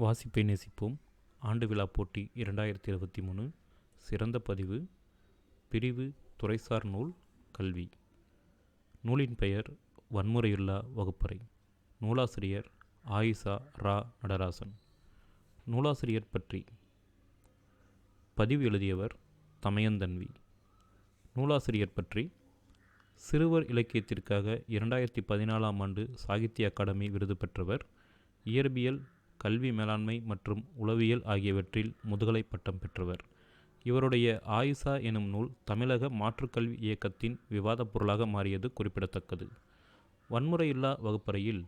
வாசிப்பை நேசிப்போம். ஆண்டு விழா போட்டி இரண்டாயிரத்தி இருபத்தி மூணு. சிறந்த பதிவு பிரிவு துறைசார் நூல் கல்வி. நூலின் பெயர் வன்முறையுள்ள வகுப்பறை. நூலாசிரியர் ஆயிஷா ரா நடராசன். நூலாசிரியர் பற்றி. பதிவு எழுதியவர் தமயந்தன்வி. நூலாசிரியர் பற்றி. சிறுவர் இலக்கியத்திற்காக இரண்டாயிரத்தி பதினாலாம் ஆண்டு சாகித்ய அகாடமி விருது பெற்றவர் இயற்பியல் கல்வி மேலாண்மை மற்றும் உளவியல் ஆகியவற்றில் முதுகலை பட்டம் பெற்றவர். இவருடைய ஆயிஷா எனும் நூல் தமிழக மாற்றுக்கல்வி இயக்கத்தின் விவாதப் பொருளாக மாறியது குறிப்பிடத்தக்கது. வன்முறையில்லா வகுப்பறையில்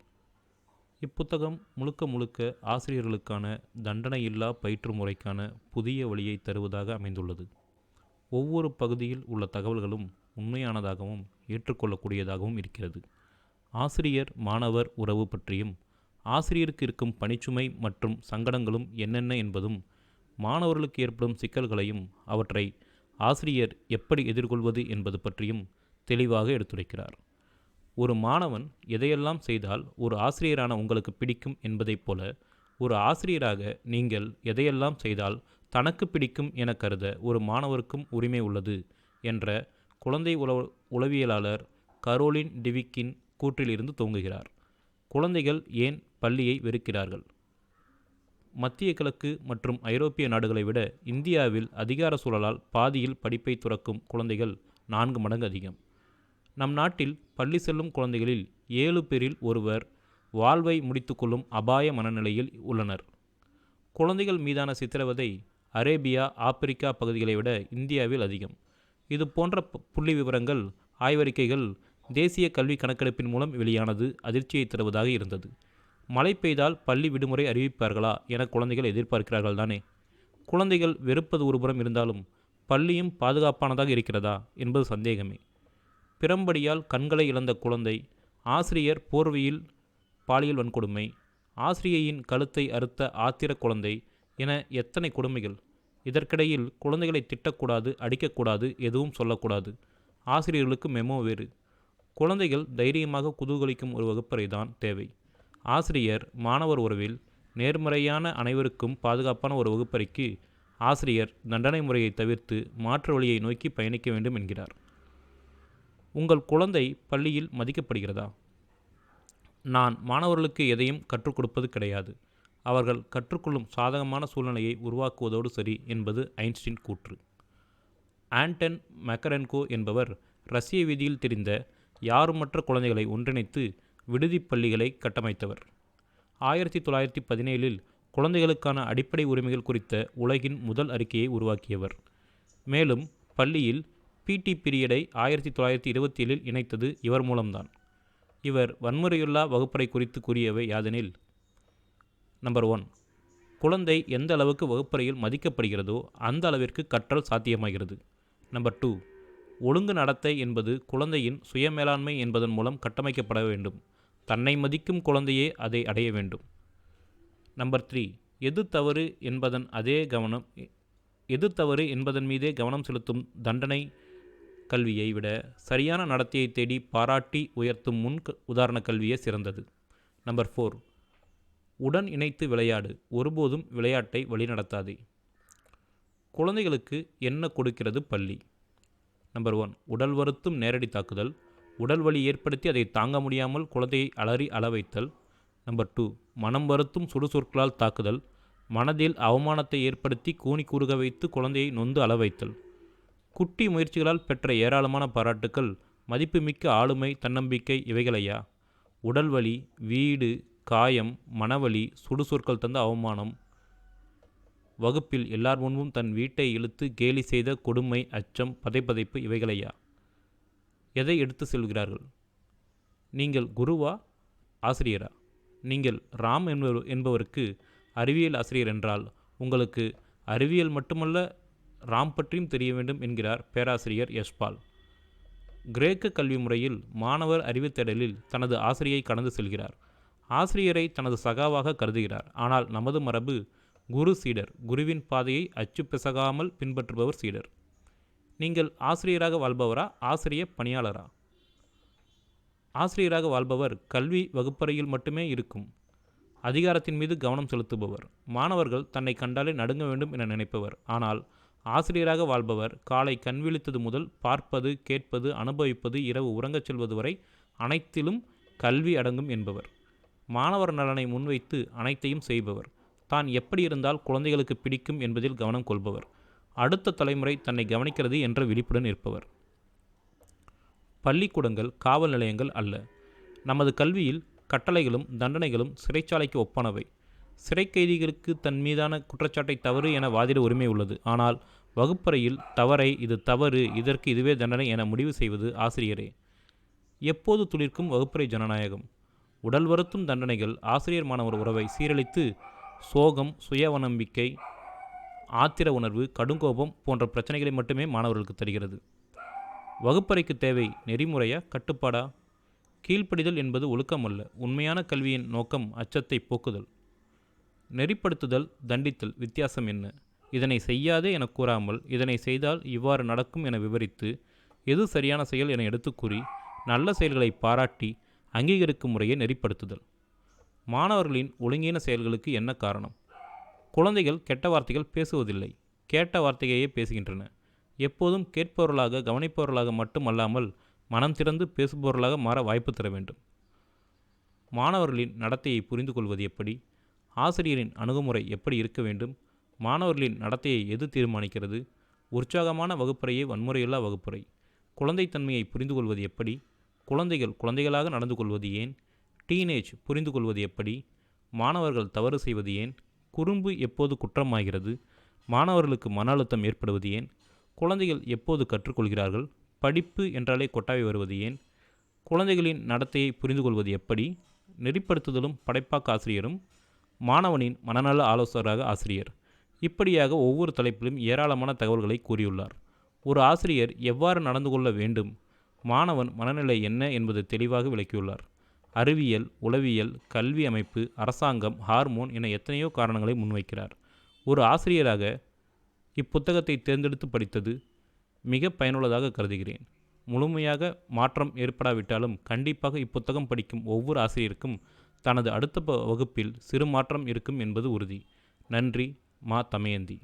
இப்புத்தகம் முழுக்க முழுக்க ஆசிரியர்களுக்கான தண்டனையில்லா பயிற்று முறைக்கான புதிய வழியை தருவதாக அமைந்துள்ளது. ஒவ்வொரு பகுதியில் உள்ள தகவல்களும் உண்மையானதாகவும் ஏற்றுக்கொள்ளக்கூடியதாகவும் இருக்கிறது. ஆசிரியர் மாணவர் உறவு பற்றியும் ஆசிரியருக்கு இருக்கும் பணிச்சுமை மற்றும் சங்கடங்களும் என்னென்ன என்பதும் மாணவர்களுக்கு ஏற்படும் சிக்கல்களையும் அவற்றை ஆசிரியர் எப்படி எதிர்கொள்வது என்பது பற்றியும் தெளிவாக எடுத்துரைக்கிறார். ஒரு மாணவன் எதையெல்லாம் செய்தால் ஒரு ஆசிரியரான உங்களுக்கு பிடிக்கும் என்பதைப் போல ஒரு ஆசிரியராக நீங்கள் எதையெல்லாம் செய்தால் தனக்கு பிடிக்கும் என கருத ஒரு மாணவருக்கும் உரிமை உள்ளது என்ற குழந்தை உள உளவியலாளர் கரோலின் டிவிக்கின் கூற்றிலிருந்து துவங்குகிறார். குழந்தைகள் ஏன் பள்ளியை வெறுக்கிறார்கள்? மத்திய கிழக்கு மற்றும் ஐரோப்பிய நாடுகளை விட இந்தியாவில் அதிகார சூழலால் பாதியில் படிப்பை துறக்கும் குழந்தைகள் நான்கு மடங்கு அதிகம். நம் நாட்டில் பள்ளி செல்லும் குழந்தைகளில் ஏழு பேரில் ஒருவர் வாழ்வை முடித்துக்கொள்ளும் அபாய மனநிலையில் உள்ளனர். குழந்தைகள் மீதான சித்திரவதை அரேபியா ஆப்பிரிக்கா பகுதிகளை விட இந்தியாவில் அதிகம். இது போன்ற புள்ளி விவரங்கள் ஆய்வறிக்கைகள் தேசிய கல்வி கணக்கெடுப்பின் மூலம் வெளியானது அதிர்ச்சியை தருவதாக இருந்தது. மழை பெய்தால் பள்ளி விடுமுறை அறிவிப்பார்களா என குழந்தைகள் எதிர்பார்க்கிறார்கள் தானே. குழந்தைகள் வெறுப்பது ஒருபுறம் இருந்தாலும் பள்ளியும் பாதுகாப்பானதாக இருக்கிறதா என்பது சந்தேகமே. பிறம்படியால் கண்களை இழந்த குழந்தை ஆசிரியர் போர்வையில் பாலியல் வன்கொடுமை ஆசிரியையின் கழுத்தை அறுத்த ஆத்திர குழந்தை என எத்தனை கொடுமைகள். இதற்கிடையில் குழந்தைகளை திட்டக்கூடாது அடிக்கக்கூடாது எதுவும் சொல்லக்கூடாது. ஆசிரியர்களுக்கு மெமோ வேறு. குழந்தைகள் தைரியமாக குதூகலிக்கும் ஒரு வகுப்பறை தான் தேவை. ஆசிரியர் மாணவர் உறவில் நேர்மறையான அனைவருக்கும் பாதுகாப்பான ஒரு வகுப்பறைக்கு ஆசிரியர் தண்டனை முறையை தவிர்த்து மாற்று வழியை நோக்கி பயணிக்க வேண்டும் என்கிறார். உங்கள் குழந்தை பள்ளியில் மதிக்கப்படுகிறதா? நான் மாணவர்களுக்கு எதையும் கற்றுக் கொடுப்பது கிடையாது. அவர்கள் கற்றுக்கொள்ளும் சாதகமான சூழ்நிலையை உருவாக்குவதோடு சரி என்பது ஐன்ஸ்டீன் கூற்று. ஆண்டன் மெக்கரென்கோ என்பவர் ரஷ்ய வீதியில் தெரிந்த யாருமற்ற குழந்தைகளை ஒன்றிணைத்து விடுதி பள்ளிகளை கட்டமைத்தவர். ஆயிரத்தி தொள்ளாயிரத்தி பதினேழில் குழந்தைகளுக்கான அடிப்படை உரிமைகள் குறித்த உலகின் முதல் அறிக்கையை உருவாக்கியவர். மேலும் பள்ளியில் பிடி பீரியடை ஆயிரத்தி தொள்ளாயிரத்தி இருபத்தி ஏழில் இணைத்தது இவர் மூலம்தான். இவர் வன்முறையுள்ளா வகுப்பறை குறித்து கூறியவை யாதெனில் நம்பர் ஒன் குழந்தை எந்த அளவுக்கு வகுப்பறையில் மதிக்கப்படுகிறதோ அந்த அளவிற்கு கற்றல் சாத்தியமாகிறது. நம்பர் டூ ஒழுங்கு நடத்தை என்பது குழந்தையின் சுயமேலாண்மை என்பதன் மூலம் கட்டமைக்கப்பட வேண்டும். தன்னை மதிக்கும் குழந்தையே அதை அடைய வேண்டும். நம்பர் த்ரீ எது தவறு என்பதன் அதே கவனம் எது தவறு என்பதன் மீதே கவனம் செலுத்தும் தண்டனை கல்வியை விட சரியான நடத்தையை தேடி பாராட்டி உயர்த்தும் முன் உதாரண கல்வியே சிறந்தது. நம்பர் ஃபோர் உடன் இணைத்து விளையாடு ஒருபோதும் விளையாட்டை வழிநடத்தாதே. குழந்தைகளுக்கு என்ன கொடுக்கிறது பள்ளி? நம்பர் ஒன் உடல் வருத்தும் நேரடி தாக்குதல். உடல் வலி ஏற்படுத்தி அதை தாங்க முடியாமல் குழந்தையை அலறி அளவைத்தல் நம்பர் டூ மனம் வருத்தும் சுடுசொற்களால் தாக்குதல். மனதில் அவமானத்தை ஏற்படுத்தி கூனி கூறுக வைத்து குழந்தையை நொந்து அளவைத்தல் குட்டி முயற்சிகளால் பெற்ற ஏராளமான பாராட்டுக்கள். மதிப்புமிக்க ஆளுமை தன்னம்பிக்கை இவைகளையா? உடல் வலி வீடு காயம் மனவலி சுடுசொற்கள் தந்த அவமானம். வகுப்பில் எல்லார் முன்பும் தன் வீட்டை இழுத்து கேலி செய்த கொடுமை அச்சம் பதைப்பதைப்பு இவைகளையா? எதை எடுத்து செல்கிறார்கள்? நீங்கள் குருவா? ஆசிரியரா? நீங்கள் ராம் என்பவர் என்பவருக்கு அறிவியல் ஆசிரியர் என்றால் உங்களுக்கு அறிவியல் மட்டுமல்ல ராம் பற்றியும் தெரிய வேண்டும் என்கிறார் பேராசிரியர் யஷ்பால் கிரேக்க கல்வி முறையில் மாணவர் அறிவுத்தேடலில் தனது ஆசிரியை கடந்து செல்கிறார். ஆசிரியரை தனது சகாவாக கருதுகிறார். ஆனால் நமது மரபு குரு சீடர் குருவின் பாதையை அச்சு பிசகாமல் பின்பற்றுபவர் சீடர். நீங்கள் ஆசிரியராக வாழ்பவரா? ஆசிரிய பணியாளரா? ஆசிரியராக வாழ்பவர் கல்வி வகுப்பறையில் மட்டுமே இருக்கும். அதிகாரத்தின் மீது கவனம் செலுத்துபவர். மாணவர்கள் தன்னை கண்டாலே நடுங்க வேண்டும் என நினைப்பவர். ஆனால் ஆசிரியராக வாழ்பவர் காலை கண்விழித்தது முதல் பார்ப்பது கேட்பது அனுபவிப்பது இரவு உறங்கச் செல்வது வரை அனைத்திலும் கல்வி அடங்கும் என்பவர். மாணவர் நலனை முன்வைத்து அனைத்தையும் செய்பவர். தான் எப்படி இருந்தால் குழந்தைகளுக்கு பிடிக்கும் என்பதில் கவனம் கொள்பவர். அடுத்த தலைமுறை தன்னை கவனிக்கிறது என்ற விழிப்புடன் இருப்பவர். பள்ளிக்கூடங்கள் காவல் நிலையங்கள் அல்ல. நமது கல்வியில் கட்டளைகளும் தண்டனைகளும் சிறைச்சாலைக்கு ஒப்பானவை. சிறை கைதிகளுக்கு தன் மீதான குற்றச்சாட்டை தவறு என வாதிட உரிமை உள்ளது. ஆனால் வகுப்பறையில் தவறை இது தவறு இதற்கு இதுவே தண்டனை என முடிவு செய்வது ஆசிரியரே. எப்போது துளிர்க்கும் வகுப்பறை ஜனநாயகம்? உடல் வருத்தும் தண்டனைகள் ஆசிரியர் மாணவர் உறவை சீரழித்து சோகம் சுயவநம்பிக்கை ஆத்திர உணர்வு கடுங்கோபம் போன்ற பிரச்சனைகளை மட்டுமே மாணவர்களுக்கு தருகிறது. வகுப்பறைக்கு தேவை நெறிமுறையா கட்டுப்பாடா? கீழ்ப்படிதல் என்பது ஒழுக்கம் அல்ல உண்மையான கல்வியின் நோக்கம் அச்சத்தை போக்குதல். நெறிப்படுத்துதல் தண்டித்தல் வித்தியாசம் என்ன? இதனை செய்யாதே என கூறாமல் இதனை செய்தால் இவ்வாறு நடக்கும் என விவரித்து எது சரியான செயல் என எடுத்துக்கூறி நல்ல செயல்களை பாராட்டி அங்கீகரிக்கும் முறையை நெறிப்படுத்துதல். மாணவர்களின் ஒழுங்கீன செயல்களுக்கு என்ன காரணம்? குழந்தைகள் கெட்ட வார்த்தைகள் பேசுவதில்லை. கேட்ட வார்த்தையையே பேசுகின்றன. எப்போதும் கேட்பவர்களாக கவனிப்பவர்களாக மட்டுமல்லாமல் மனம் திறந்து பேசுபவர்களாக மாற வாய்ப்பு தர வேண்டும். மாணவர்களின் நடத்தையை புரிந்து கொள்வது எப்படி? ஆசிரியரின் அணுகுமுறை எப்படி இருக்க வேண்டும்? மாணவர்களின் நடத்தையை எது தீர்மானிக்கிறது? உற்சாகமான வகுப்பறையே வன்முறையில்லா வகுப்பறை. குழந்தைத்தன்மையை புரிந்து கொள்வது எப்படி? குழந்தைகள் குழந்தைகளாக நடந்து கொள்வது ஏன்? டீனேஜ் புரிந்து கொள்வது எப்படி? மாணவர்கள் தவறு செய்வது ஏன்? குறும்பு எப்போது குற்றமாகிறது? மாணவர்களுக்கு மன அழுத்தம் ஏற்படுவது ஏன்? குழந்தைகள் எப்போது கற்றுக்கொள்கிறார்கள்? படிப்பு என்றாலே கொட்டாவி வருவது ஏன்? குழந்தைகளின் நடத்தையை புரிந்து கொள்வது எப்படி? நெறிப்படுத்துதலும் படைப்பாக்க ஆசிரியரும் மாணவனின் மனநல ஆலோசகராக ஆசிரியர். இப்படியாக ஒவ்வொரு தலைப்பிலும் ஏராளமான தகவல்களை கூறியுள்ளார். ஒரு ஆசிரியர் எவ்வாறு நடந்து கொள்ள வேண்டும்? மாணவன் மனநிலை என்ன என்பது தெளிவாக விளக்கியுள்ளார். அறிவியல் உளவியல் கல்வி அமைப்பு அரசாங்கம் ஹார்மோன் என எத்தனையோ காரணங்களை முன்வைக்கிறார். ஒரு ஆசிரியராக இப்புத்தகத்தை தேர்ந்தெடுத்து படித்தது மிக பயனுள்ளதாக கருதுகிறேன். முழுமையாக மாற்றம் ஏற்படாவிட்டாலும் கண்டிப்பாக இப்புத்தகம் படிக்கும் ஒவ்வொரு ஆசிரியருக்கும் தனது அடுத்த வகுப்பில் சிறு மாற்றம் இருக்கும் என்பது உறுதி. நன்றி மா தமயந்தி.